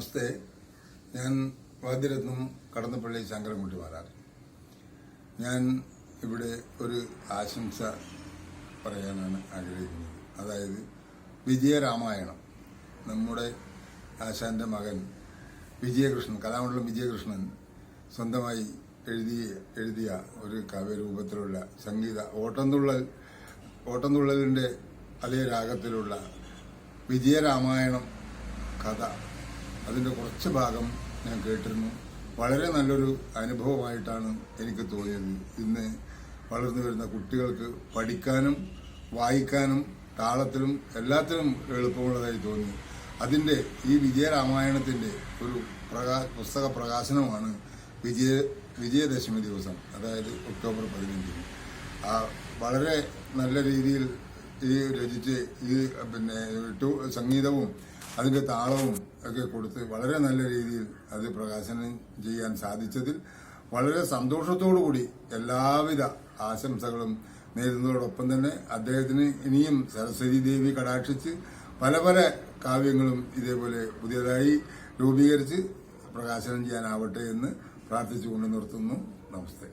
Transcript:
നമസ്തേ. ഞാൻ വാദ്യരത്നം കടന്നപ്പള്ളി ശങ്കരൻകുട്ടി മാരാർ. ഞാൻ ഇവിടെ ഒരു ആശംസ പറയാനാണ് ആഗ്രഹിക്കുന്നത്. അതായത് വിജയരാമായണം. നമ്മുടെ ആശാന്റെ മകൻ വിജയകൃഷ്ണൻ കലാമണ്ഡലം വിജയകൃഷ്ണൻ സ്വന്തമായി എഴുതിയ എഴുതിയ ഒരു കാവ്യരൂപത്തിലുള്ള സംഗീത ഓട്ടംതുള്ളൽ ഓട്ടംതുള്ളലിന്റെ അതേ രാഗത്തിലുള്ള വിജയരാമായണം കഥ അതിന്റെ കുറച്ച് ഭാഗം ഞാൻ കേട്ടിരുന്നു. വളരെ നല്ലൊരു അനുഭവമായിട്ടാണ് എനിക്ക് തോന്നിയത്. ഇന്ന് വളർന്നു വരുന്ന കുട്ടികൾക്ക് പഠിക്കാനും വായിക്കാനും താളത്തിലും എല്ലാത്തിലും എളുപ്പമുള്ളതായി തോന്നി. അതിന്റെ ഈ വിജയരാമായണത്തിന്റെ ഒരു പ്രകാ പുസ്തക പ്രകാശനമാണ് വിജയ വിജയദശമി ദിവസം അതായത് ഒക്ടോബർ പതിനഞ്ചിന്. ആ വളരെ നല്ല രീതിയിൽ ഈ രചിച്ച് ഈ പിന്നെ സംഗീതവും അതിന്റെ താളവും ഒക്കെ കൊടുത്ത് വളരെ നല്ല രീതിയിൽ അത് പ്രകാശനം ചെയ്യാൻ സാധിച്ചതിൽ വളരെ കൂടി എല്ലാവിധ ആശംസകളും നേരുന്നതോടൊപ്പം തന്നെ അദ്ദേഹത്തിന് ഇനിയും സരസ്വതി ദേവി കടാക്ഷിച്ച് പല പല കാവ്യങ്ങളും ഇതേപോലെ പുതിയതായി രൂപീകരിച്ച് പ്രകാശനം ചെയ്യാനാവട്ടെ എന്ന് പ്രാർത്ഥിച്ചുകൊണ്ട് നിർത്തുന്നു. നമസ്തേ.